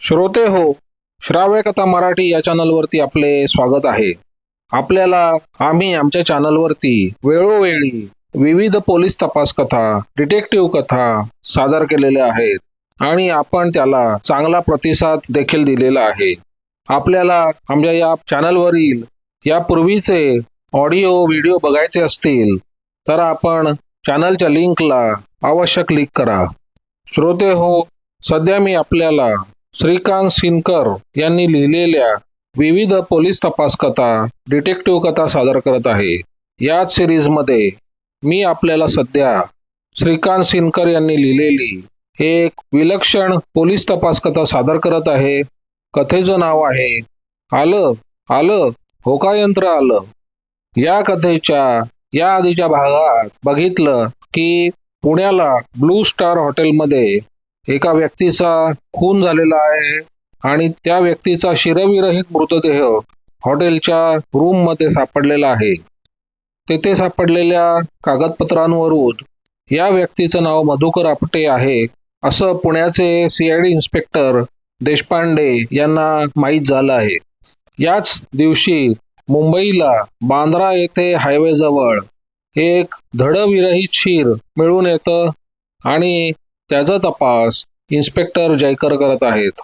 श्रोते हो श्राव्य कथा मराठी या चॅनलवरती आपले स्वागत आहे. आपल्याला आम्ही आमच्या चॅनलवरती वेळोवेळी विविध पोलीस तपास कथा डिटेक्टिव्ह कथा सादर केलेल्या आहेत आणि आपण त्याला चांगला प्रतिसाद देखील दिलेला आहे. आपल्याला आमच्या या चॅनलवरील यापूर्वीचे ऑडिओ व्हिडिओ बघायचे असतील तर आपण चॅनलच्या लिंकला आवश्यक क्लिक करा. श्रोते हो सध्या मी आपल्याला श्रीकांत सिनकर यांनी लिहिलेल्या विविध पोलीस तपास कथा डिटेक्टिव्ह कथा सादर करत आहे. याच सिरीजमध्ये मी आपल्याला सध्या श्रीकांत सिनकर यांनी लिहिलेली एक विलक्षण पोलीस तपास कथा सादर करत आहे. कथेचं नाव आहे आलं आलं होकायंत्र आलं? या कथेच्या या आधीच्या भागात बघितलं की पुण्याला ब्लू स्टार हॉटेलमध्ये एका व्यक्तीचा खून झालेला आहे आणि त्या व्यक्तीचा शिरविरहित मृतदेह हॉटेलच्या रूममध्ये सापडलेला आहे. तेथे सापडलेल्या कागदपत्रांवरून या व्यक्तीचं नाव मधुकर आपटे आहे असं पुण्याचे सीआयडी इन्स्पेक्टर देशपांडे यांना माहीत झालं आहे. याच दिवशी मुंबईला बांद्रा येथे हायवेजवळ एक धडविरहित शिर मिळून येतं आणि त्याचा तपास इन्स्पेक्टर जयकर करत आहेत.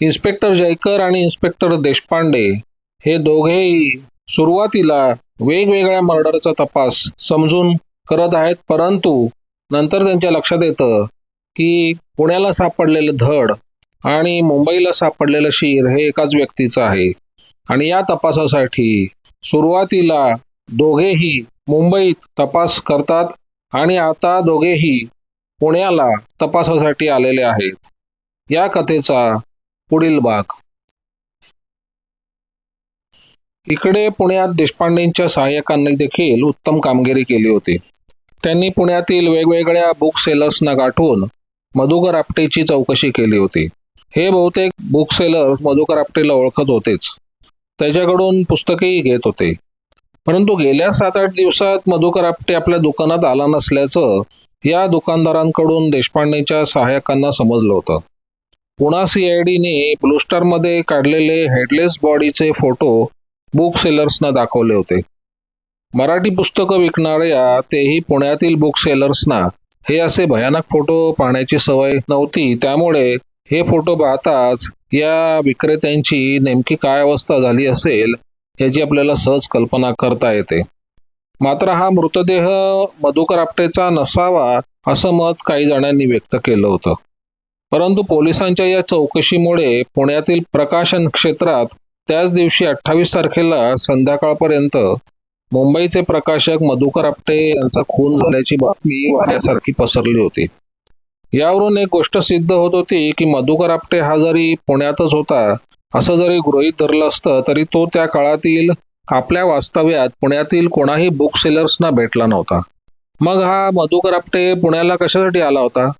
इन्स्पेक्टर जयकर आणि इन्स्पेक्टर देशपांडे हे दोघेही सुरुवातीला वेगवेगळ्या मर्डरचा तपास समजून करत आहेत परंतु नंतर त्यांच्या लक्षात येतं की पुण्याला सापडलेलं धड आणि मुंबईला सापडलेलं शिर हे एकाच व्यक्तीचं आहे. आणि या तपासासाठी सुरुवातीला दोघेही मुंबईत तपास करतात आणि आता दोघेही पुण्याला तपासासाठी आलेले आहेत. या कथेचा पुढील भाग. इकडे पुण्यात देशपांडेंच्या सहाय्यकांनी देखील उत्तम कामगिरी केली होती. त्यांनी पुण्यातील वेगवेगळ्या बुक सेलर्सना गाठून मधुकर आपटेची चौकशी केली होती. हे बहुतेक बुक सेलर्स मधुकर आपटेला ओळखत होतेच. त्याच्याकडून पुस्तकेही घेत होते. परंतु गेल्या सात आठ दिवसात मधुकर आपटे आपल्या दुकानात आला नसल्याचं या दुकानदारांकडून देशपांडेच्या सहाय्यकांना समजलं होतं. पुणा सीआयडीने ब्लूस्टारमध्ये काढलेले हेडलेस बॉडीचे फोटो बुक सेलर्सना दाखवले होते. मराठी पुस्तकं विकणाऱ्या तेही पुण्यातील बुक सेलर्सना हे असे भयानक फोटो पाहण्याची सवय नव्हती. त्यामुळे हे फोटो पाहताच या विक्रेत्यांची नेमकी काय अवस्था झाली असेल याची आपल्याला सहज कल्पना करता येते. मात्र हा मृतदेह मधुकर आपटेचा नसावा असं मत काही जणांनी व्यक्त केलं होतं. परंतु पोलिसांच्या या चौकशीमुळे पुण्यातील प्रकाशन क्षेत्रात त्याच दिवशी अठ्ठावीस तारखेला संध्याकाळपर्यंत मुंबईचे प्रकाशक मधुकर आपटे यांचा खून झाल्याची बातमी वाऱ्यासारखी पसरली होती. यावरून एक गोष्ट सिद्ध होत होती की मधुकर आपटे हा जरी पुण्यातच होता असं जरी गृहीत धरलं असतं तरी तो त्या काळातील आपल्या वास्तव्यात पुण्यातील कोणाही बुक सेलर्सना भेटला नव्हता. मग हा मधुकर आपटे पुण्याला कशासाठी आला होता?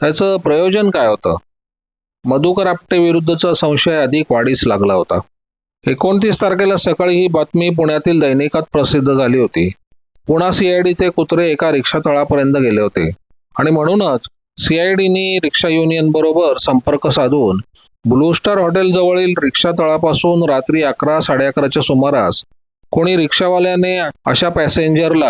त्याचं प्रयोजन काय होतं? मधुकर आपटे विरुद्धचा संशय अधिक वाढीस लागला होता. एकोणतीस तारखेला सकाळी ही बातमी पुण्यातील दैनिकात प्रसिद्ध झाली होती. पुणा सीआयडीचे कुत्रे एका रिक्षा तळापर्यंत गेले होते. आणि म्हणूनच सीआयडीनी रिक्षा युनियन बरोबर संपर्क साधून ब्लू स्टार हॉटेल जवळील रिक्षा तळापासून रात्री अकरा साडे अकराच्या सुमारास कोणी रिक्षावाल्याने अशा पॅसेंजरला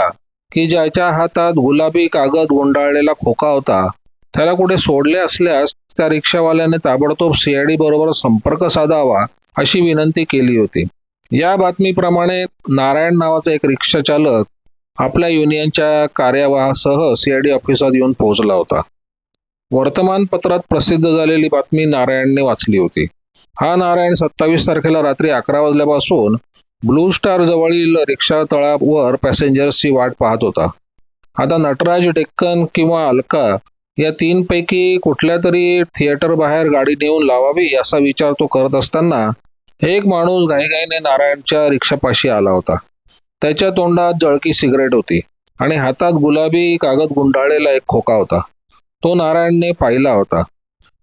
की ज्याच्या हातात गुलाबी कागद गुंडाळलेला खोका होता त्याला कुठे सोडले असल्यास त्या रिक्षावाल्याने ताबडतोब सीआयडी बरोबर संपर्क साधावा अशी विनंती केली होती. या बातमीप्रमाणे नारायण नावाचा एक रिक्षा चालक आपल्या युनियनच्या कार्यवाहासह सीआयडी ऑफिसात येऊन पोहोचला होता. वर्तमानपत्रात प्रसिद्ध झालेली बातमी नारायणने वाचली होती. हा नारायण सत्तावीस तारखेला रात्री अकरा वाजल्यापासून ब्लू स्टार जवळील रिक्षा तळावर पॅसेंजर्सची वाट पाहत होता. आता नटराज डेक्कन किंवा अलका या तीनपैकी कुठल्या तरी थिएटर बाहेर गाडी नेऊन लावावी असा विचार तो करत असताना एक माणूस घाईघाईने नारायणच्या रिक्षापाशी आला होता. त्याच्या तोंडात जळकी सिगरेट होती आणि हातात गुलाबी कागद गुंडाळलेला एक खोका होता. तो नारायणने पाहिला होता.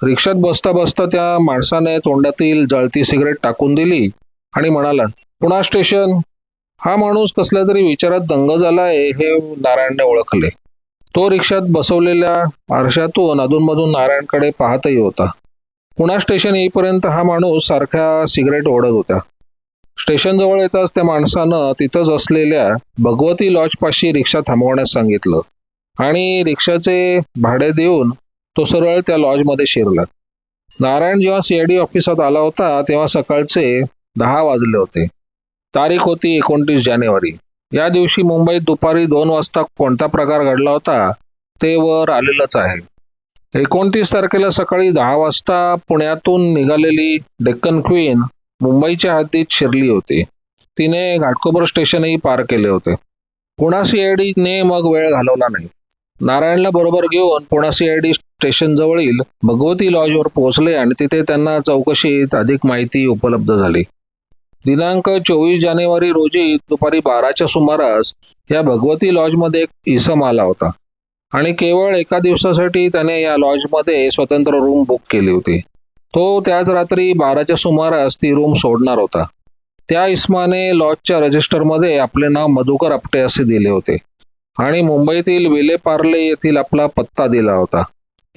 रिक्षात बसता बसता त्या माणसाने तोंडातील जळती सिगरेट टाकून दिली आणि म्हणाला पुणा स्टेशन. हा माणूस कसल्या तरी विचारात दंग झालाय हे नारायणने ओळखले. तो रिक्षात बसवलेल्या आरशातून अधूनमधून नारायणकडे पाहतही होता. पुणा स्टेशन येईपर्यंत हा माणूस सारख्या सिगरेट ओढत होता. स्टेशन जवळ येताच त्या माणसानं तिथंच असलेल्या भगवती लॉजपाशी रिक्षा थांबवण्यास सांगितलं. आणि रिक्षाचे भाडे देऊन तो सरळ त्या लॉजमध्ये शिरला. नारायण जेव्हा सीआयडी ऑफिसात आला होता तेव्हा सकाळचे दहा वाजले होते. तारीख होती एकोणतीस जानेवारी. या दिवशी मुंबईत दुपारी दोन वाजता कोणता प्रकार घडला होता ते वर आलेलंच आहे. एकोणतीस तारखेला सकाळी दहा वाजता पुण्यातून निघालेली डेक्कन क्वीन मुंबईच्या हद्दीत शिरली होती. तिने घाटकोपर स्टेशनही पार केले होते. पुणा सीआयडीने मग वेळ घालवला नाही. नारायणला बरोबर घेऊन पुणा सीआयडी स्टेशन जवळील भगवती लॉजवर पोहोचले आणि तिथे त्यांना चौकशीत अधिक माहिती उपलब्ध झाली. दिनांक चोवीस जानेवारी रोजी दुपारी बाराच्या सुमारास या भगवती लॉजमध्ये एक इसम आला होता. आणि केवळ एका दिवसासाठी त्याने या लॉजमध्ये स्वतंत्र रूम बुक केली होती. तो त्याच रात्री बाराच्या सुमारास ती रूम सोडणार होता. त्या इस्माने लॉजच्या रजिस्टरमध्ये आपले नाव मधुकर आपटे असे दिले होते. आणि मुंबईतील विलेपार्ले येथील आपला पत्ता दिला होता.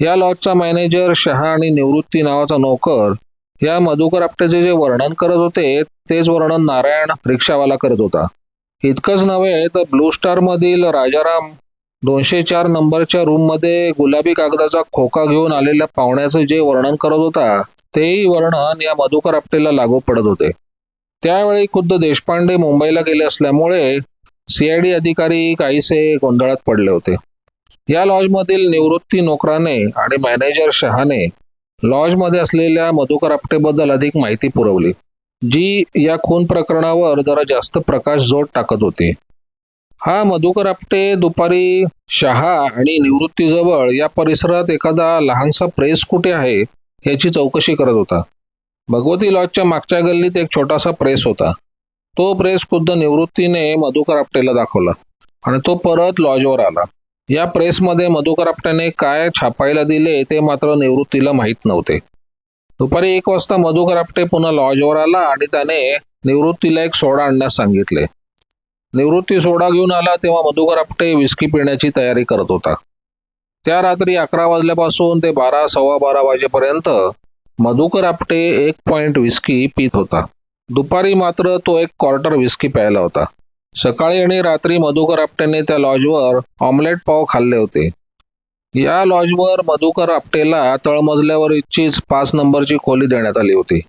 या लॉजचा मॅनेजर शहा आणि निवृत्ती नावाचा नोकर या मधुकर आपटेचे जे वर्णन करत होते तेच वर्णन नारायण रिक्षावाला करत होता. इतकंच नव्हे तर ब्लू स्टार मधील राजाराम दोनशे चार नंबरच्या रूममध्ये गुलाबी कागदाचा खोका घेऊन आलेल्या पाहुण्याचं जे वर्णन करत होता तेही वर्णन या मधुकर आपटेला लागू पडत होते. त्यावेळी खुद्द देशपांडे मुंबईला गेले असल्यामुळे सीआयडी अधिकारी काहीसे गोंधळात पडले होते. या लॉजमधील निवृत्ती नोकराने आणि मॅनेजर शहाने लॉजमध्ये असलेल्या मधुकर आपटेबद्दल अधिक माहिती पुरवली जी या खून प्रकरणावर जरा जास्त प्रकाश जोड टाकत होती. हा मधुकर आपटे दुपारी शहा आणि निवृत्तीजवळ या परिसरात एखादा लहानसा प्रेस कुठे आहे याची चौकशी करत होता. भगवती लॉजच्या मागच्या गल्लीत एक छोटासा प्रेस होता. तो प्रेस खुद्द निवृत्तीने मधुकर आपटेला दाखवला आणि तो परत लॉजवर आला. या प्रेसमध्ये मधुकर आपट्याने काय छापायला दिले ते मात्र निवृत्तीला माहीत नव्हते. दुपारी एक वाजता मधुकर आपटे पुन्हा लॉजवर आला आणि त्याने निवृत्तीला एक सोडा आणण्यास सांगितले. निवृत्ती सोडा घेऊन आला तेव्हा मधुकर आपटे विस्की पिण्याची तयारी करत होता. त्या रात्री अकरा वाजल्यापासून ते बारा सव्वा बारा वाजेपर्यंत मधुकर आपटे एक पॉइंट विस्की पित होता. दुपारी मात्र तो एक क्वार्टर विस्की प्यायला होता. सकाळी आणि रात्री मधुकर आपटेने त्या लॉजवर ऑमलेट पाव खाल्ले होते. या लॉजवर मधुकर आपटेला तळमजल्यावरचीच पाच नंबरची खोली देण्यात आली होती.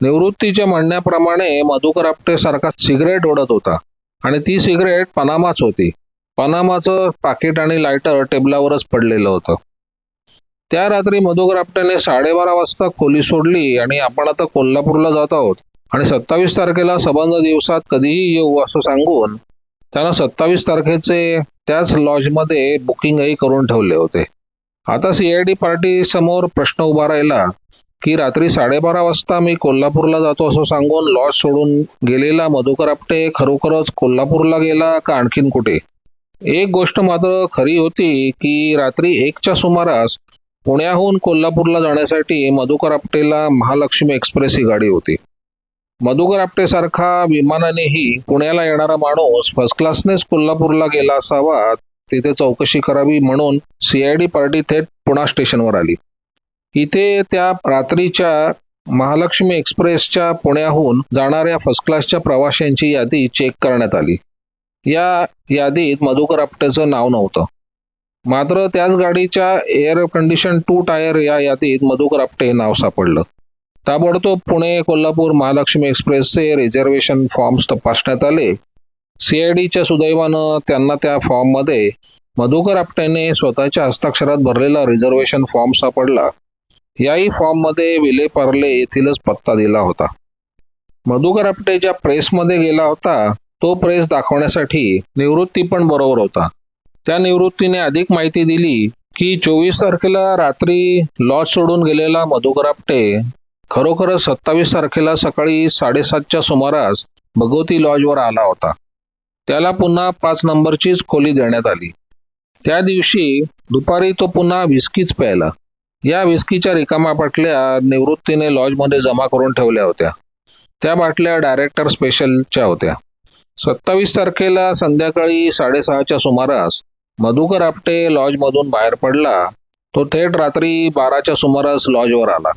निवृत्तीच्या म्हणण्याप्रमाणे मधुकर आपटे सारखा सिगरेट ओढत होता आणि ती सिगरेट पनामाच होती. पनामाचं पाकिट आणि लायटर टेबलावरच पडलेलं होतं. त्या रात्री मधुकर आपट्याने साडेबारा वाजता खोली सोडली आणि आपण आता कोल्हापूरला जात आहोत. आणि सत्तावीस तारखेला संबंध दिवसात कधीही येऊ असं सांगून त्यानं सत्तावीस तारखेचे त्याच लॉजमध्ये बुकिंगही करून ठेवले होते. आता सीआयडी पार्टी समोर प्रश्न उभा राहिला की रात्री साडेबारा वाजता मी कोल्हापूरला जातो असं सांगून लॉज सोडून गेलेला मधुकर आपटे खरोखरच कोल्हापूरला गेला का आणखीन कुठे? एक गोष्ट मात्र खरी होती की रात्री एकच्या सुमारास पुण्याहून कोल्हापूरला जाण्यासाठी मधुकर आपटेला महालक्ष्मी एक्सप्रेस ही गाडी होती. मधुकर आपटेसारखा विमानानेही पुण्याला येणारा माणूस फर्स्ट क्लासनेच कोल्हापूरला गेला असावा तिथे चौकशी करावी म्हणून सीआयडी पार्टी थेट पुणा स्टेशनवर आली. इथे त्या रात्रीच्या महालक्ष्मी एक्सप्रेसच्या पुण्याहून जाणाऱ्या फर्स्ट क्लासच्या प्रवाशांची यादी चेक करण्यात आली. या यादीत मधुकर आपटेचं नाव नव्हतं. मात्र त्याच गाडीच्या एअर कंडिशन टू टायर या यादीत मधुकर आपटे हे नाव सापडलं. ताबडतोब पुणे कोल्हापूर महालक्ष्मी एक्सप्रेसचे रिझर्वेशन फॉर्म्स तपासण्यात आले. सीआयडीच्या सुदैवानं त्यांना त्या फॉर्ममध्ये मधुकर आपटेने स्वतःच्या हस्ताक्षरात भरलेला रिझर्वेशन फॉर्म सापडला. याही फॉर्ममध्ये विले पार्ले येथीलच पत्ता दिला होता. मधुकर आपटे ज्या प्रेसमध्ये गेला होता तो प्रेस दाखवण्यासाठी निवृत्ती पण बरोबर होता. त्या निवृत्तीने अधिक माहिती दिली की चोवीस तारखेला रात्री लॉज सोडून गेलेला मधुकर आपटे खरोखरच सत्तावीस तारखेला सकाळी साडेसातच्या सुमारास भगवती लॉजवर आला होता. त्याला पुन्हा पाच नंबरचीच खोली देण्यात आली. त्या दिवशी दुपारी तो पुन्हा विस्कीच प्यायला. या विस्कीच्या रिकामा बाटल्या निवृत्तीने लॉजमध्ये जमा करून ठेवल्या होत्या. त्या बाटल्या डायरेक्टर स्पेशलच्या होत्या. सत्तावीस तारखेला संध्याकाळी साडेसहाच्या सुमारास मधुकर आपटे लॉजमधून बाहेर पडला. तो थेट रात्री बाराच्या सुमारास लॉजवर आला.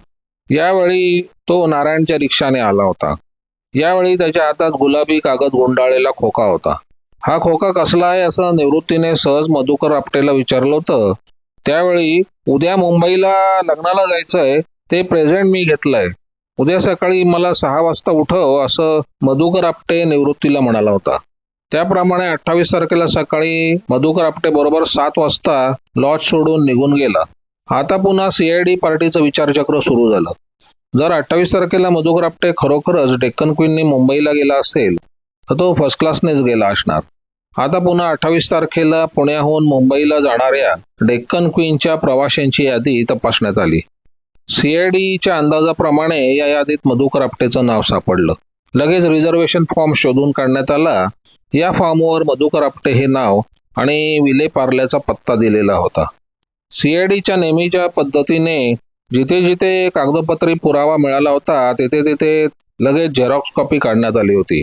यावेळी तो नारायणच्या रिक्षाने आला होता. यावेळी त्याच्या हातात गुलाबी कागद गुंडाळलेला खोका होता. हा खोका कसला आहे असं निवृत्तीने सहज मधुकर आपटेला विचारलं होतं. त्यावेळी उद्या मुंबईला लग्नाला जायचंय ते प्रेझेंट मी घेतलंय. उद्या सकाळी मला सहा वाजता उठव असं मधुकर आपटे निवृत्तीला म्हणाला होता. त्याप्रमाणे अठ्ठावीस तारखेला सकाळी मधुकर आपटे बरोबर सात वाजता लॉज सोडून निघून गेला. आता पुन्हा सीआयडी पार्टीचं विचारचक्र सुरू झालं. जर अठ्ठावीस तारखेला मधुकर आपटे खरोखरच डेक्कन क्वीनने मुंबईला गेला असेल तर तो फर्स्ट क्लासनेच गेला असणार. आता पुन्हा अठ्ठावीस तारखेला पुण्याहून मुंबईला जाणाऱ्या डेक्कन क्वीनच्या प्रवाशांची यादी तपासण्यात आली. सीआयडीच्या अंदाजाप्रमाणे या यादीत मधुकर आपटेचं नाव सापडलं. लगेच रिझर्वेशन फॉर्म शोधून काढण्यात आला. या फॉर्मवर मधुकर आपटे हे नाव आणि विले पार्ल्याचा पत्ता दिलेला होता. सीएडीच्या नेहमीच्या पद्धतीने जिथे जिथे कागदपत्री पुरावा मिळाला होता तिथे तिथे लगेच झेरॉक्स कॉपी काढण्यात आली होती.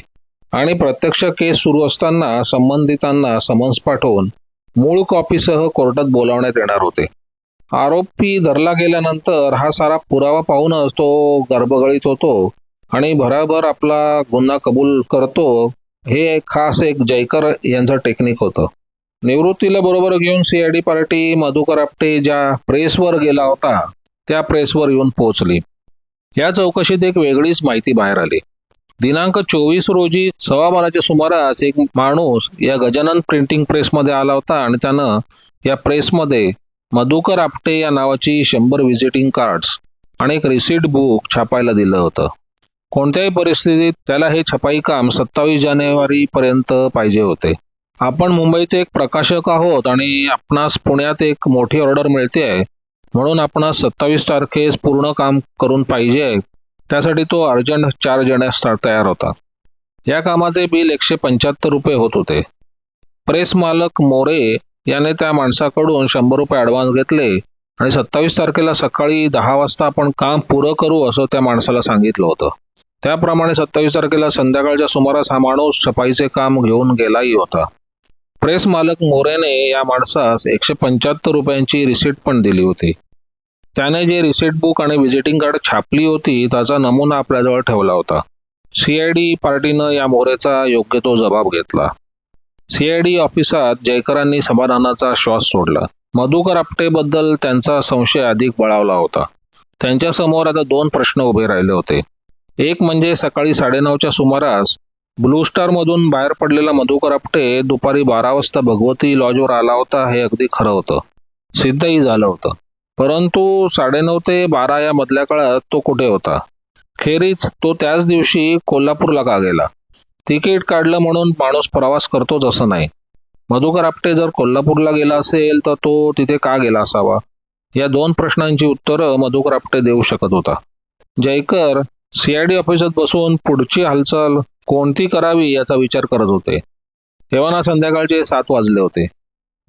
आणि प्रत्यक्ष केस सुरू असताना संबंधितांना समन्स पाठवून मूळ कॉपीसह कोर्टात बोलावण्यात येणार होते. आरोपी धरला गेल्यानंतर हा सारा पुरावा पाहूनच तो गर्भगळीत होतो आणि भराभर आपला गुन्हा कबूल करतो. हे खास एक जयकर यांचं टेक्निक होतं. निवृत्तीला बरोबर घेऊन सीआयडी पार्टी मधुकर आपटे ज्या प्रेसवर गेला होता त्या प्रेसवर येऊन पोहोचली. या चौकशीत एक वेगळीच माहिती बाहेर आली. दिनांक चोवीस रोजी सव्वा बाराच्या सुमारास एक माणूस या गजानन प्रिंटिंग प्रेसमध्ये आला होता आणि त्यानं या प्रेसमध्ये मधुकर आपटे या नावाची शंभर व्हिजिटिंग कार्ड्स आणि एक रिसीट बुक छापायला दिलं होतं. कोणत्याही परिस्थितीत त्याला हे छपाई काम सत्तावीस जानेवारी पर्यंत पाहिजे होते. आपण मुंबईचे एक प्रकाशक आहोत आणि आपणास पुण्यात एक मोठी ऑर्डर मिळते आहे. म्हणून आपणास सत्तावीस तारखेस पूर्ण काम करून पाहिजे. त्यासाठी तो अर्जंट चार्ज देण्यास तयार होता या कामाचे बिल एकशे पंच्याहत्तर रुपये होत होते. प्रेस मालक मोरे याने त्या माणसाकडून शंभर रुपये ॲडव्हान्स घेतले आणि सत्तावीस तारखेला सकाळी दहा वाजता आपण काम पुरं करू असं त्या माणसाला सांगितलं होतं. त्याप्रमाणे सत्तावीस तारखेला संध्याकाळच्या सुमारास हा माणूस छपाईचे काम घेऊन गेलाही होता. प्रेस मालक मोरेने या माणसास एकशे पंच्याहत्तर रुपयांची रिसिट पण दिली होती. त्याने जे रिसिट बुक आणि व्हिजिटिंग कार्ड छापली होती त्याचा नमुना आपल्याजवळ ठेवला होता. सीआयडी पार्टीनं या मोरेचा योग्य तो जबाब घेतला. सीआयडी ऑफिसात जयकरांनी समाधानाचा श्वास सोडला. मधुकर आपटेबद्दल त्यांचा संशय अधिक बळावला होता. त्यांच्यासमोर आता दोन प्रश्न उभे राहिले होते. एक म्हणजे सकाळी साडेनऊच्या सुमारास ब्लू स्टार मधून बाहेर पडलेला मधुकर आपटे दुपारी बारा वाजता भगवती लॉजवर आला होता हे अगदी खरं होतं. सिद्धही झालं होतं. परंतु साडेनऊ ते बारा या मधल्या काळात तो कुठे होता? खेरीज तो त्याच दिवशी कोल्हापूरला का गेला? तिकीट काढलं म्हणून माणूस प्रवास करतोच असं नाही. मधुकर आपटे जर कोल्हापूरला गेला असेल तर तो तिथे का गेला असावा? या दोन प्रश्नांची उत्तरं मधुकर आपटे देऊ शकत होता. जयकर सीआयडी ऑफिसात बसून पुढची हालचाल कोणती करावी याचा विचार करत होते. तेव्हा ना संध्याकाळचे सात वाजले होते.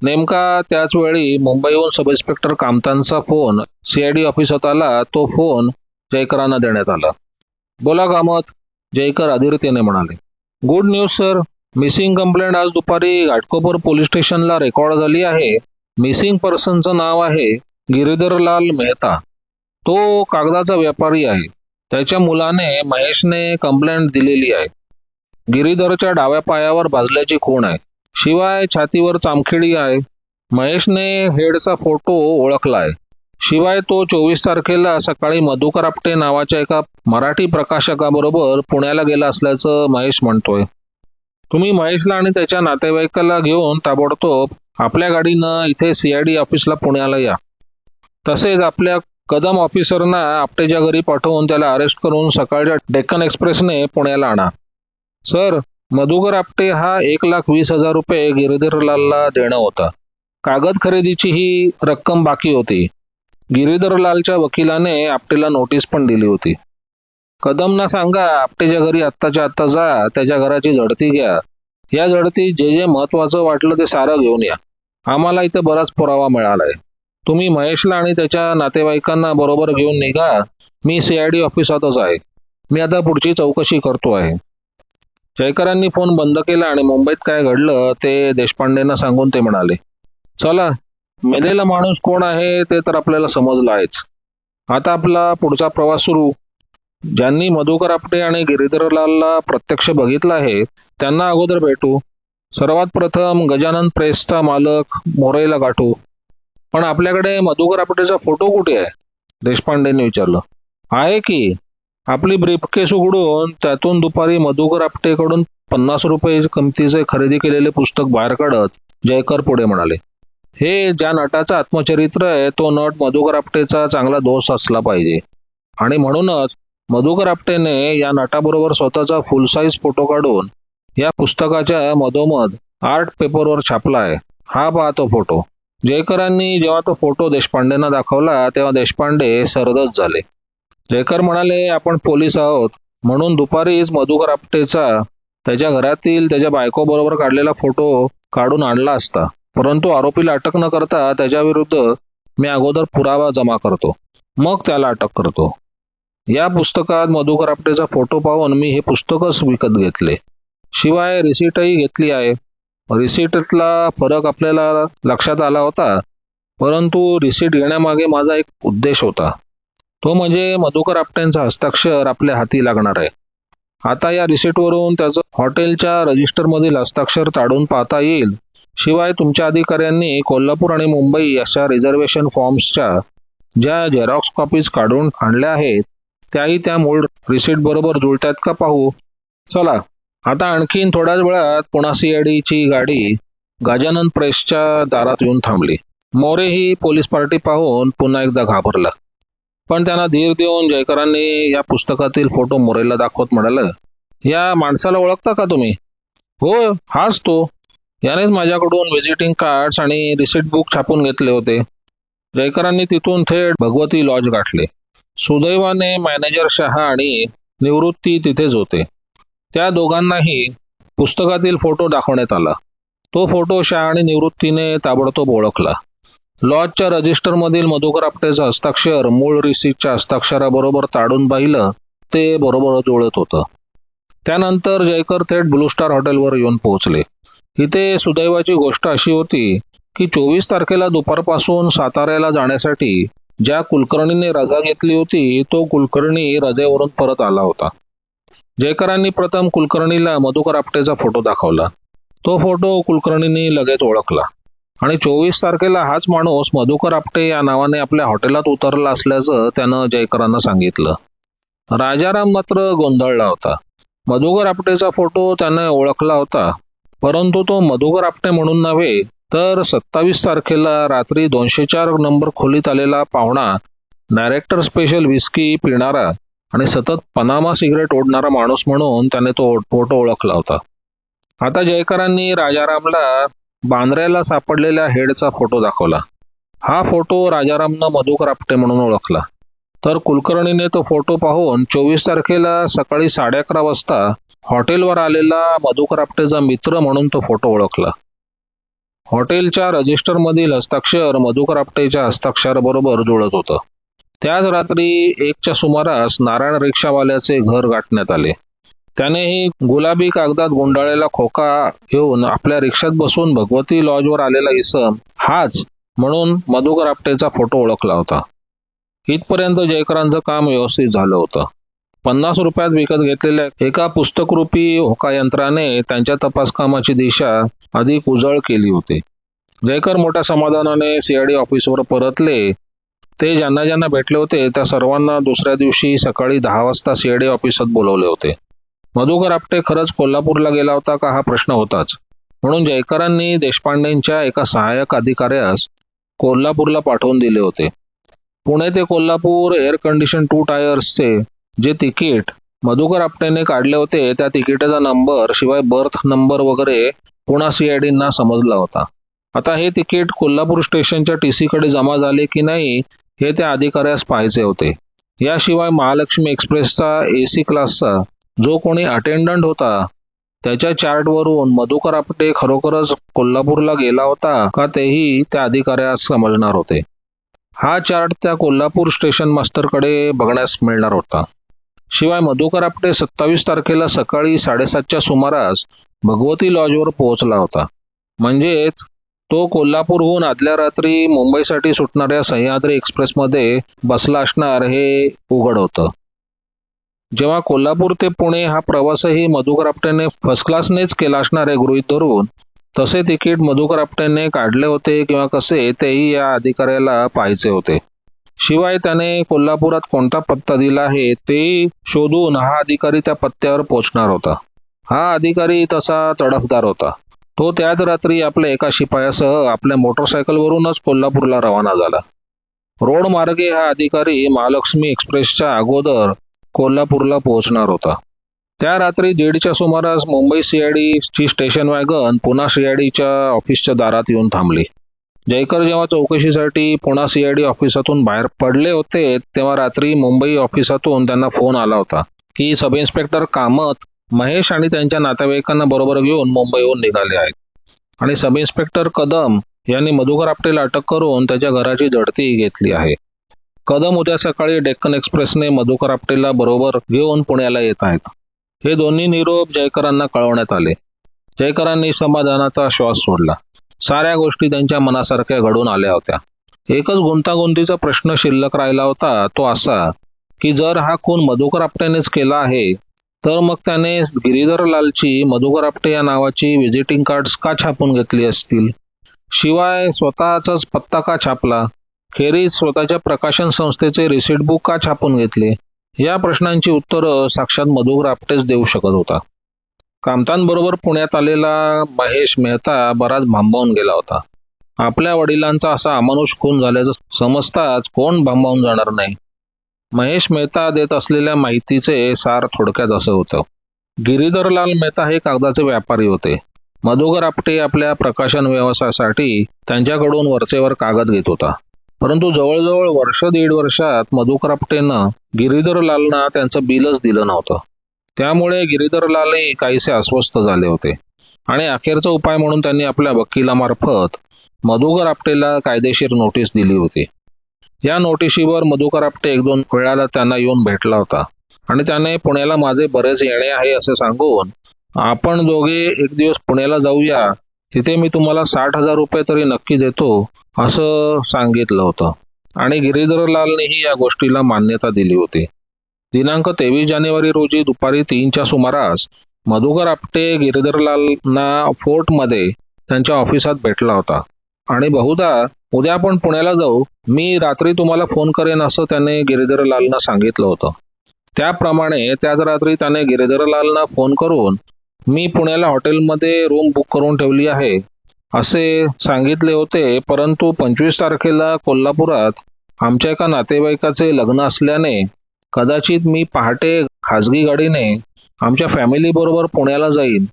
नेमका त्याच वेळी मुंबईहून सब इन्स्पेक्टर कामतांचा फोन सीआयडी ऑफिसात आला तो फोन जयकरांना देण्यात आला. बोला कामत जयकर अधीरतेने म्हणाले. Good news sir missing complaint आज दुपारी घाटकोपर पोलीस स्टेशनला रेकॉर्ड झाली आहे. मिसिंग पर्सनचं नाव आहे गिरीधरलाल मेहता. तो कागदाचा व्यापारी आहे. त्याच्या मुलाने महेशने कंप्लेंट दिलेली आहे. गिरीधरच्या डाव्या पायावर भाजल्याची खूण आहे. शिवाय छातीवर चामखिडी आहे. महेशने हेडचा फोटो ओळखला आहे शिवाय तो चोवीस तारखेला सकाळी मधुकर आपटे नावाच्या एका मराठी प्रकाशकाबरोबर पुण्याला गेला असल्याचं महेश म्हणतोय. तुम्ही महेशला आणि त्याच्या नातेवाईकाला घेऊन ताबडतोब आपल्या गाडीनं इथे सीआयडी ऑफिसला पुण्याला या. तसेच आपल्या कदम ऑफिसरना आपटेच्या घरी पाठवून त्याला अरेस्ट करून सकाळच्या डेक्कन एक्सप्रेसने पुण्याला आणा. सर मधुकर आपटे हा एक लाख वीस हजार रुपये गिरीधरलालला देणं होता. कागद खरेदीची ही रक्कम बाकी होती. गिरीधरलालच्या वकिलाने आपटेला नोटीस पण दिली होती. कदमना सांगा आपटेच्या घरी आत्ताच्या आत्ता जा त्याच्या घराची झडती घ्या. या झडती जे जे महत्वाचं वाटलं ते सारं घेऊन या. आम्हाला इथं बराच पुरावा मिळालाय. तुम्ही महेशला आणि त्याच्या नातेवाईकांना बरोबर घेऊन निघा. मी सीआयडी ऑफिसातच आहे. मी आता पुढची चौकशी करतो आहे. जयकरांनी फोन बंद केला आणि मुंबईत काय घडलं ते देशपांडेंना सांगून ते म्हणाले चला मेलेला माणूस कोण आहे ते तर आपल्याला समजलं आहेच. आता आपला पुढचा प्रवास सुरू. ज्यांनी मधुकर आपटे आणि गिरीधरलालला प्रत्यक्ष बघितलं आहे त्यांना अगोदर भेटू. सर्वात प्रथम गजानन प्रेसचा मालक मोरेला गाठू. पण आपल्याकडे मधुकर आपटेचा फोटो कुठे आहे? देशपांडेंनी विचारलं. आहे की? आपली ब्रीफकेस उघडून त्यातून दुपारी मधुकर आपटेकडून पन्नास रुपये किमतीचे खरेदी केलेले पुस्तक बाहेर काढत जयकर पुढे म्हणाले हे ज्या नटाचं आत्मचरित्र आहे तो नट मधुकर आपटेचा चांगला दोष असला पाहिजे. आणि म्हणूनच मधुकर आपटेने या नटाबरोबर स्वतःचा फुल साईज फोटो काढून या पुस्तकाच्या मधोमध आर्ट पेपरवर छापला आहे हा पहा तो फोटो जयकरांनी जेव्हा तो फोटो देशपांडेंना दाखवला तेव्हा देशपांडे सरदच झाले. जयकर म्हणाले आपण पोलीस आहोत. म्हणून दुपारीच मधुकर आपटेचा त्याच्या घरातील त्याच्या बायकोबरोबर काढलेला फोटो काढून आणला असता. परंतु आरोपीला अटक न करता त्याच्या विरुद्ध मी अगोदर पुरावा जमा करतो. मग त्याला अटक करतो. या पुस्तकात मधुकर आपटेचा फोटो पाहून मी हे पुस्तकच विकत घेतले. शिवाय रिसीटही घेतली आहे. रिसीटला फरक आपल्याला लक्षात आला होता. परंतु रिसीट घेण्यामागे माझा एक उद्देश होता. तो म्हणजे मधुकर आपट्यांचा हस्ताक्षर आपल्या हाती लागणार आहे. आता या रिसेटवरून त्याचं हॉटेलच्या रजिस्टरमधील हस्ताक्षर ताडून पाहता येईल. शिवाय तुमच्या अधिकाऱ्यांनी कोल्हापूर आणि मुंबई अशा रिझर्वेशन फॉर्म्सच्या ज्या झेरॉक्स कॉपीज काढून आणल्या आहेत त्याही त्या मूळ रिसिट बरोबर जुळतात का पाहू? चला आता आणखीन थोड्याच वेळात पुणा सीआयडीची गाडी गजानन प्रेसच्या दारात येऊन थांबली. मोरे ही पोलीस पार्टी पाहून पुन्हा एकदा घाबरला. पण त्यांना धीर देऊन जयकरांनी या पुस्तकातील फोटो मोरेला दाखवत म्हणालं या माणसाला ओळखता का तुम्ही? हो हाच तो. यानेच माझ्याकडून व्हिजिटिंग कार्ड्स आणि रिसिट बुक छापून घेतले होते. जयकरांनी तिथून थेट भगवती लॉज गाठले. सुदैवाने मॅनेजर शहा आणि निवृत्ती तिथेच होते. त्या दोघांनाही पुस्तकातील फोटो दाखवण्यात आला. तो फोटो शहा आणि निवृत्तीने ताबडतोब ओळखला. लॉजच्या रजिस्टरमधील मधुकर आपटेचं हस्ताक्षर मूळ रिसीटच्या हस्ताक्षराबरोबर ताडून पाहिलं ते बरोबर जुळत होतं. त्यानंतर जयकर थेट ब्लू स्टार हॉटेलवर येऊन पोहोचले. इथे सुदैवाची गोष्ट अशी होती की चोवीस तारखेला दुपारपासून साताऱ्याला जाण्यासाठी ज्या कुलकर्णीने रजा घेतली होती तो कुलकर्णी रजेवरून परत आला होता. जयकरांनी प्रथम कुलकर्णीला मधुकर आपटेचा फोटो दाखवला. तो फोटो कुलकर्णींनी लगेच ओळखला. आणि चोवीस तारखेला हाच माणूस मधुकर आपटे या नावाने आपल्या हॉटेलात उतरला असल्याचं त्यानं जयकरांना सांगितलं. राजाराम मात्र गोंधळला होता. मधुकर आपटेचा फोटो त्याने ओळखला होता. परंतु तो मधुकर आपटे म्हणून नव्हे तर सत्तावीस तारखेला रात्री दोनशे चार नंबर खोलीत आलेला पाहुणा डायरेक्टर स्पेशल विस्की पिणारा आणि सतत पनामा सिगरेट ओढणारा माणूस म्हणून त्याने तो फोटो ओळखला होता. आता जयकरांनी राजारामला बांद्र्याला सापडलेल्या हेडचा फोटो दाखवला. हा फोटो राजारामनं मधुकर आपटे म्हणून ओळखला. तर कुलकर्णीने तो फोटो पाहून चोवीस तारखेला सकाळी साडे अकरा वाजता हॉटेलवर आलेला मधुकर आपटेचा मित्र म्हणून तो फोटो ओळखला. हॉटेलच्या रजिस्टरमधील हस्ताक्षर मधुकर आपटेच्या हस्ताक्षराबरोबर जुळत होतं. त्याच रात्री एकच्या सुमारास नारायण रिक्षावाल्याचे घर गाठण्यात आले. त्यानेही गुलाबी कागदात गुंडाळलेला खोका घेऊन आपल्या रिक्षात बसून भगवती लॉजवर आलेला इसम हाच म्हणून मधुकर आपटेचा फोटो ओळखला होता. इथपर्यंत जयकरांचं काम व्यवस्थित झालं होतं. पन्नास रुपयात विकत घेतलेल्या एका पुस्तकरूपी होका यंत्राने त्यांच्या तपास कामाची दिशा अधिक उजळ केली होती. जयकर मोठ्या समाधानाने सीआयडी ऑफिसवर परतले. ते ज्यांना ज्यांना भेटले होते त्या सर्वांना दुसऱ्या दिवशी सकाळी दहा वाजता सीआयडी ऑफिसात बोलवले होते. मधुकर आपटे खरंच कोल्हापूरला गेला होता का हा प्रश्न होताच. म्हणून जयकरांनी देशपांडेंच्या एका सहाय्यक अधिकाऱ्यास कोल्हापूरला पाठवून दिले होते. पुणे ते कोल्हापूर एअर कंडिशन टू टायर्सचे जे तिकीट मधुकर आपटेने काढले होते त्या तिकिटाचा नंबर शिवाय बर्थ नंबर वगैरे पुणा सीआयडींना समजला होता. आता हे तिकीट कोल्हापूर स्टेशनच्या टी सीकडे जमा झाले की नाही हे त्या अधिकाऱ्यास पाहायचे होते. याशिवाय महालक्ष्मी एक्सप्रेसचा ए सी क्लासचा जो कोणी अटेंडंट होता त्याच्या चार्टवरून मधुकर आपटे खरोखरच कोल्हापूरला गेला होता का तेही त्या अधिकाऱ्यास समजणार होते. हा चार्ट त्या कोल्हापूर स्टेशन मास्टरकडे बघण्यास मिळणार होता. शिवाय मधुकर आपटे सत्तावीस तारखेला सकाळी साडेसातच्या सुमारास भगवती लॉजवर पोहोचला होता. म्हणजेच तो कोल्हापूरहून आदल्या रात्री मुंबईसाठी सुटणाऱ्या सह्याद्री एक्सप्रेसमध्ये बसला असणार हे उघड होतं. जेव्हा कोल्हापूर ते पुणे हा प्रवासही मधुकर आपटेने फर्स्ट क्लासनेच केला असणार आहे गृहीत धरून तसे तिकीट मधुकर आपटेने काढले होते किंवा कसे तेही या अधिकाऱ्याला पाहायचे होते. शिवाय त्याने कोल्हापुरात कोणता पत्ता दिला आहे ते शोधून हा अधिकारी त्या पत्त्यावर पोहोचणार होता. हा अधिकारी तसा तडफदार होता. तो त्याच रात्री आपल्या एका शिपायासह आपल्या मोटरसायकलवरूनच कोल्हापूरला रवाना झाला. रोड मार्गे हा अधिकारी महालक्ष्मी एक्सप्रेसच्या अगोदर कोल्हापूरला पोहोचणार होता. त्या रात्री दीडच्या सुमारास मुंबई सीआयडी ची स्टेशन वॅगन पुन्हा सीआयडीच्या ऑफिसच्या दारात येऊन थांबली. जयकर जेव्हा चौकशीसाठी पुणा सीआयडी ऑफिसातून बाहेर पडले होते तेव्हा रात्री मुंबई ऑफिसातून त्यांना फोन आला होता. की सब इन्स्पेक्टर कामत महेश आणि त्यांच्या नातेवाईकांना बरोबर घेऊन मुंबईहून निघाले आहेत. आणि सब इन्स्पेक्टर कदम यांनी मधुकर आपटेला अटक करून त्याच्या घराची झडती घेतली आहे. कदम उद्या सकाळी डेक्कन एक्सप्रेसने मधुकर आपटेला बरोबर घेऊन पुण्याला येत आहेत. हे दोन्ही निरोप जयकरांना कळवण्यात आले. जयकरांनी समाधानाचा श्वास सोडला. साऱ्या गोष्टी त्यांच्या मनासारख्या घडून आल्या होत्या. एकच गुंतागुंतीचा प्रश्न शिल्लक राहिला होता तो असा की जर हा खून मधुकर आपटेनेच केला आहे तर मग त्याने गिरीधर लालची मधुकर आपटे या नावाची व्हिजिटिंग कार्ड्स का छापून घेतली असतील? शिवाय स्वतःचाच पत्ता का छापला? खेरीज स्वतःच्या प्रकाशन संस्थेचे रिसिट बुक का छापून घेतले? या प्रश्नांची उत्तरं साक्षात मधुकर आपटेच देऊ शकत होता. कामतांबरोबर पुण्यात आलेला महेश मेहता बराच भांबावून गेला होता. आपल्या वडिलांचा असा अमानुष खून झाल्याचं समजताच कोण भांबावून जाणार नाही? महेश मेहता देत असलेल्या माहितीचे सार थोडक्यात असं होतं. गिरीधरलाल मेहता हे कागदाचे व्यापारी होते. मधुगर आपटे आपल्या प्रकाशन व्यवसायासाठी त्यांच्याकडून वरचेवर कागद घेत होता. परंतु जवळजवळ वर्ष दीड वर्षात मधुकर गिरीधरलालना त्यांचं बिलच दिलं नव्हतं. त्यामुळे गिरीधरलालही काहीसे अस्वस्थ झाले होते. आणि अखेरचा उपाय म्हणून त्यांनी आपल्या वकिलामार्फत मधुकर आपटेला कायदेशीर नोटीस दिली होती. या नोटिशीवर मधुकर आपटे एक दोन वेळाला त्यांना येऊन भेटला होता. आणि त्याने पुण्याला माझे बरेच येणे आहे असे सांगून आपण दोघे एक दिवस पुण्याला जाऊया तिथे मी तुम्हाला साठ हजार रुपये तरी नक्की देतो असं सांगितलं होतं. आणि गिरीधरलालनेही या गोष्टीला मान्यता दिली होती. दिनांक तेवीस जानेवारी रोजी दुपारी तीनच्या सुमारास मधुकर आपटे गिरीधरलालना फोर्टमध्ये त्यांच्या ऑफिसात भेटला होता. आणि बहुधा उद्या आपण पुण्याला जाऊ मी रात्री तुम्हाला फोन करेन असं त्याने गिरीधरलालना सांगितलं होतं. त्याप्रमाणे त्याच रात्री त्याने गिरीधरलालना फोन करून मी पुण्याला हॉटेलमध्ये रूम बुक करून ठेवली आहे असे सांगितले होते. परंतु पंचवीस तारखेला कोल्हापुरात आमच्या एका नातेवाईकाचे लग्न असल्याने कदाचित मी पहाटे खाजगी गाडीने आमच्या फॅमिलीबरोबर पुण्याला जाईन.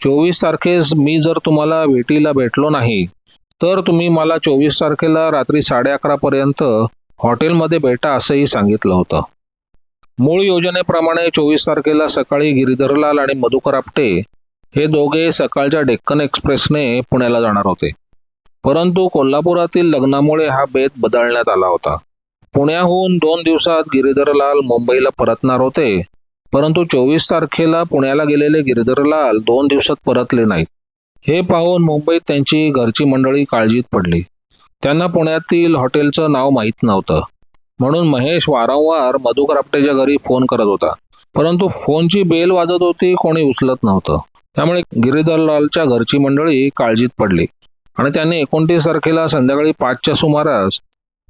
चोवीस तारखेस मी जर तुम्हाला भेटीला भेटलो नाही तर तुम्ही मला चोवीस तारखेला रात्री साडे अकरापर्यंत हॉटेलमध्ये भेटा असंही सांगितलं होतं. मूळ योजनेप्रमाणे चोवीस तारखेला सकाळी गिरीधरलाल आणि मधुकर आपटे हे दोघे सकाळच्या डेक्कन एक्सप्रेसने पुण्याला जाणार होते. परंतु कोल्हापुरातील लग्नामुळे हा बेत बदलण्यात आला होता. पुण्याहून दोन दिवसात गिरीधरलाल मुंबईला परतणार होते परंतु चोवीस तारखेला पुण्याला गेलेले गिरीधरलाल दोन दिवसात परतले नाहीत. हे पाहून मुंबईत त्यांची घरची मंडळी काळजीत पडली. त्यांना पुण्यातील हॉटेलचं नाव माहीत नव्हतं. म्हणून महेश वारंवार मधुकर आपटेच्या घरी फोन करत होता. परंतु फोनची बेल वाजत होती कोणी उचलत नव्हतं. त्यामुळे गिरीधरलालच्या घरची मंडळी काळजीत पडली. आणि त्यांनी एकोणतीस तारखेला संध्याकाळी पाचच्या सुमारास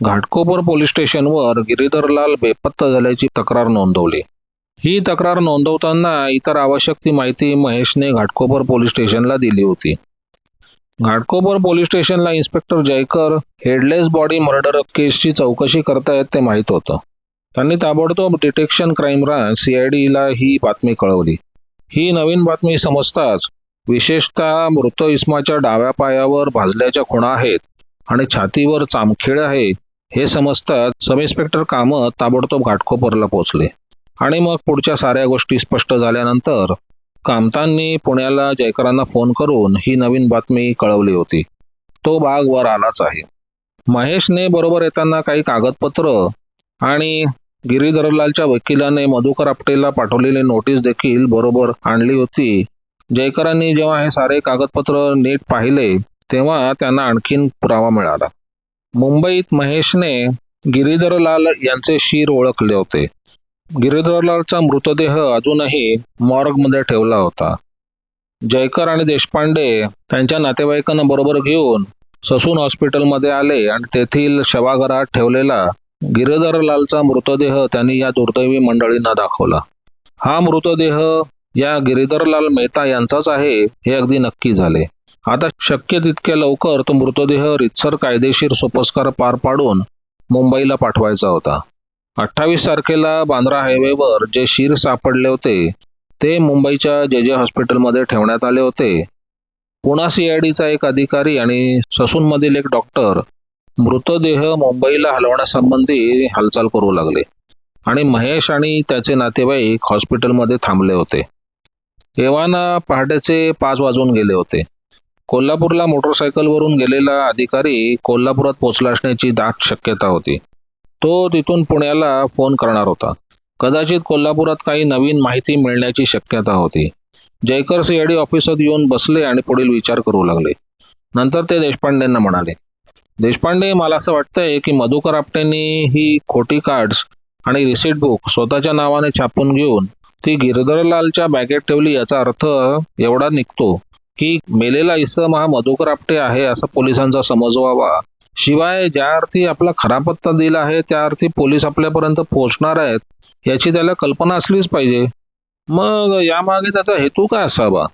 घाटकोपर पोलीस स्टेशनवर गिरीधरलाल बेपत्ता झाल्याची तक्रार नोंदवली. ही तक्रार नोंदवताना इतर आवश्यक ती माहिती महेशने घाटकोपर पोलीस स्टेशनला दिली होती. घाटकोपर पोलीस स्टेशनला inspector Jaykar headless body murder केसची चौकशी करतायत ते माहीत होतं. त्यांनी ताबडतोब डिटेक्शन क्राईम ब्रांच सीआयडीला ही बातमी कळवली. ही नवीन बातमी समजताच विशेषतः मृत इस्माच्या डाव्या पायावर भाजल्याच्या खुणा आहेत आणि छातीवर चामखेळ आहे हे समजताच सब इन्स्पेक्टर कामत ताबडतोब घाटकोपरला पोहोचले. आणि मग पुढच्या साऱ्या गोष्टी स्पष्ट झाल्यानंतर कामतांनी पुण्याला जयकरांना फोन करून ही नवीन बातमी कळवली होती. तो भाग वर आलाच आहे. महेशने बरोबर येताना काही कागदपत्र आणि गिरीधरलालच्या वकिलाने मधुकर आपटेला पाठवलेली नोटीस देखील बरोबर आणली होती. जयकरांनी जेव्हा हे सारे कागदपत्र नीट पाहिले तेव्हा त्यांना आणखीन पुरावा मिळाला. मुंबईत महेशने गिरीधरलाल यांचे शीर ओळखले होते. गिरीधरलालचा मृतदेह अजूनही मॉर्गमध्ये ठेवला होता. जयकर आणि देशपांडे त्यांच्या नातेवाईकांना बरोबर घेऊन ससून हॉस्पिटलमध्ये आले आणि तेथील शवाघरात ठेवलेला गिरीधरलालचा मृतदेह त्यांनी या दुर्दैवी मंडळींना दाखवला. हा मृतदेह या गिरीधरलाल मेहता यांचाच आहे हे अगदी नक्की झाले. आता शक्य तितक्या लवकर तो मृतदेह रितसर कायदेशीर सोपस्कार पार पाडून मुंबईला पाठवायचा होता. अठ्ठावीस तारखेला बांद्रा हायवेवर जे शिर सापडले होते ते मुंबईच्या जे जे हॉस्पिटलमध्ये ठेवण्यात आले होते. पुणा सीआयडीचा एक अधिकारी आणि ससूनमधील एक डॉक्टर मृतदेह मुंबईला हलवण्यासंबंधी हालचाल करू लागले आणि महेश आणि त्याचे नातेवाईक हॉस्पिटलमध्ये थांबले होते. एव्हाना पहाटेचे पाच वाजून गेले होते. कोल्हापूरला मोटरसायकलवरून गेलेला अधिकारी कोल्हापुरात पोहोचला असण्याची दाट शक्यता होती. तो तिथून पुण्याला फोन करणार होता. कदाचित कोल्हापुरात काही नवीन माहिती मिळण्याची शक्यता होती. जयकर सीआयडी ऑफिसात येऊन बसले आणि पुढील विचार करू लागले. नंतर ते देशपांडेंना म्हणाले देशपांडे मला असं वाटतंय की मधुकर आपटेंनी ही खोटी कार्ड्स आणि रिसीट बुक स्वतःच्या नावाने छापून घेऊन ती गिरधरलालच्या बॅगेत ठेवली याचा अर्थ एवढा निघतो की मेलेला इसम हा मधुकर आपटे आहे असा पोलिसांचा समज व्हावा शिवाय ज्या अर्थी आपला खरा पत्ता दिला आहे त्या अर्थी पोलीस आपल्यापर्यंत पोहोचणार आहेत याची त्याला कल्पना असलीच पाहिजे. मग यामागे त्याचा हेतू काय असावा?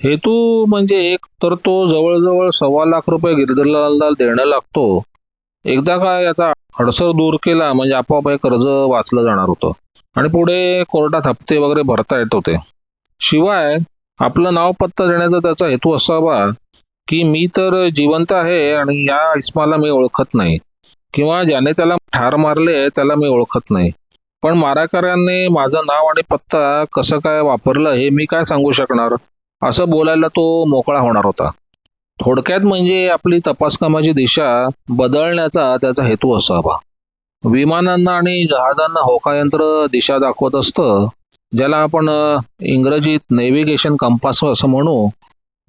हेतू म्हणजे एक तर तो जवळजवळ सव्वा लाख रुपये गिरधरलाल देणं लागतो. एकदा का याचा हडसर दूर केला म्हणजे आपोआप हे कर्ज वाचलं जाणार होतं. आणि पुढे कोर्टात हप्ते वगैरे भरता येत होते. शिवाय आपलं नाव पत्ता देण्याचा त्याचा हेतू असावा की मी तर जिवंत आहे आणि या इस्माला मी ओळखत नाही. किंवा ज्याने त्याला ठार मारले त्याला मी ओळखत नाही. पण माराकऱ्यांनी माझं नाव आणि पत्ता कसं काय वापरलं हे मी काय सांगू शकणार? असं बोलायला तो मोकळा होणार होता. थोडक्यात म्हणजे आपली तपासकामाची दिशा बदलण्याचा त्याचा हेतू असावा. विमानांना आणि जहाजांना होकायंत्र दिशा दाखवत असतं ज्याला आपण इंग्रजीत नेव्हिगेशन कंपास असं म्हणू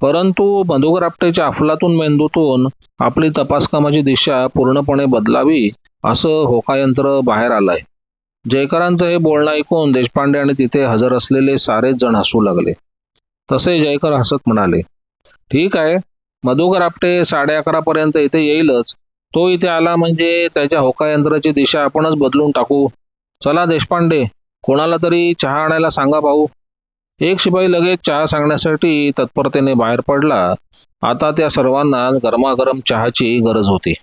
परंतु मधुकर आपटेच्या अफलातून मेंदूतून आपली तपास कामाची दिशा पूर्णपणे बदलावी असं होकायंत्र बाहेर आलंय. जयकरांचं हे बोलणं ऐकून देशपांडे आणि तिथे हजर असलेले सारेच जण हसू लागले. तसे जयकर हसत म्हणाले ठीक आहे मधुकर आपटे साडे अकरापर्यंत इथे येईलच. तो इथे आला म्हणजे त्याच्या होकायंत्राची दिशा आपणच बदलून टाकू. चला देशपांडे कोणाला तरी चहा आणायला सांगा भाऊ. एक शिपाई लगेच चहा सांगण्यासाठी तत्परतेने बाहेर पडला. आता त्या सर्वांना गरमागरम चहाची गरज होती.